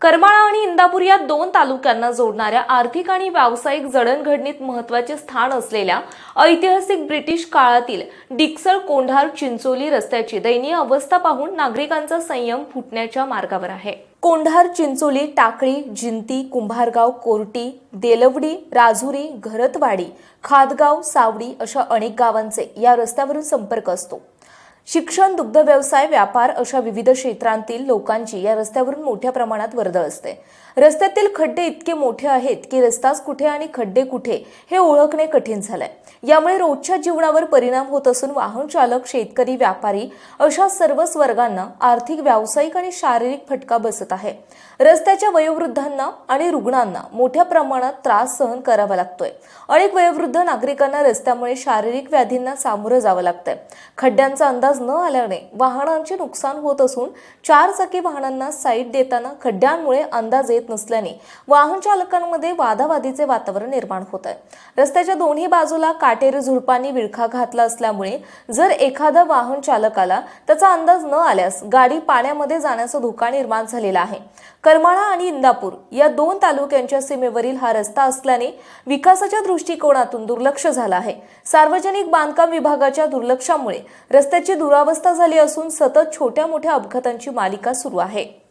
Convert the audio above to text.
करमाळा आणि इंदापूर या दोन तालुक्यांना जोडणाऱ्या आर्थिक आणि व्यावसायिक जडणघडणीत महत्त्वाचे स्थान असलेल्या ऐतिहासिक ब्रिटिश काळातील डिक्सळ कोंढार चिंचोली रस्त्याची दयनीय अवस्था पाहून नागरिकांचा संयम फुटण्याच्या मार्गावर आहे. कोंढार चिंचोली टाकळी जिंती कुंभारगाव कोर्टी देलवडी राजुरी घरतवाडी खादगाव सावडी अशा अनेक गावांचे या रस्त्यावरून संपर्क असतो. शिक्षण दुग्ध व्यवसाय व्यापार अशा विविध क्षेत्रांतील लोकांची या रस्त्यावरून मोठ्या प्रमाणात वर्दळ असते. रस्त्यातील खड्डे इतके मोठे आहेत की रस्ताच कुठे आणि खड्डे कुठे हे ओळखणे कठीण झालंय. यामुळे रोजच्या जीवनावर परिणाम होत असून वाहन चालक शेतकरी व्यापारी अशा सर्वच वर्गांना आर्थिक व्यावसायिक आणि शारीरिक फटका बसत आहे. रस्त्याच्या वयोवृद्धांना आणि रुग्णांना मोठ्या प्रमाणात त्रास सहन करावा लागतोय. अनेक वयोवृद्ध नागरिकांना रस्त्यामुळे शारीरिक व्याधींना सामोरं जावं लागतंय. खड्ड्यांचा अंदाज न आल्याने वाहनांचे नुकसान होत असून चार चाकी वाहनांना साईट देताना खड्ड्यांमुळे अंदाज येत नसल्याने वाहन चालकांमध्ये वादावादीचे वातावरण निर्माण होत आहे. रस्त्याच्या दोन्ही बाजूला काटेरी झुडपांनी विळखा घातला असल्यामुळे जर एखादा वाहन चालकाला त्याचा अंदाज न आल्यास गाडी पाण्यामध्ये जाण्याचा धोका निर्माण झालेला आहे. करमाळा आणि इंदापूर या दोन तालुक्यांच्या सीमेवरील हा रस्ता असल्याने विकासाच्या दृष्टिकोनातून दुर्लक्ष झालं आहे. सार्वजनिक बांधकाम विभागाच्या दुर्लक्षामुळे रस्त्याची दुरावस्था झाली असून सतत छोट्या मोठ्या अपघातांची मालिका सुरू आहे.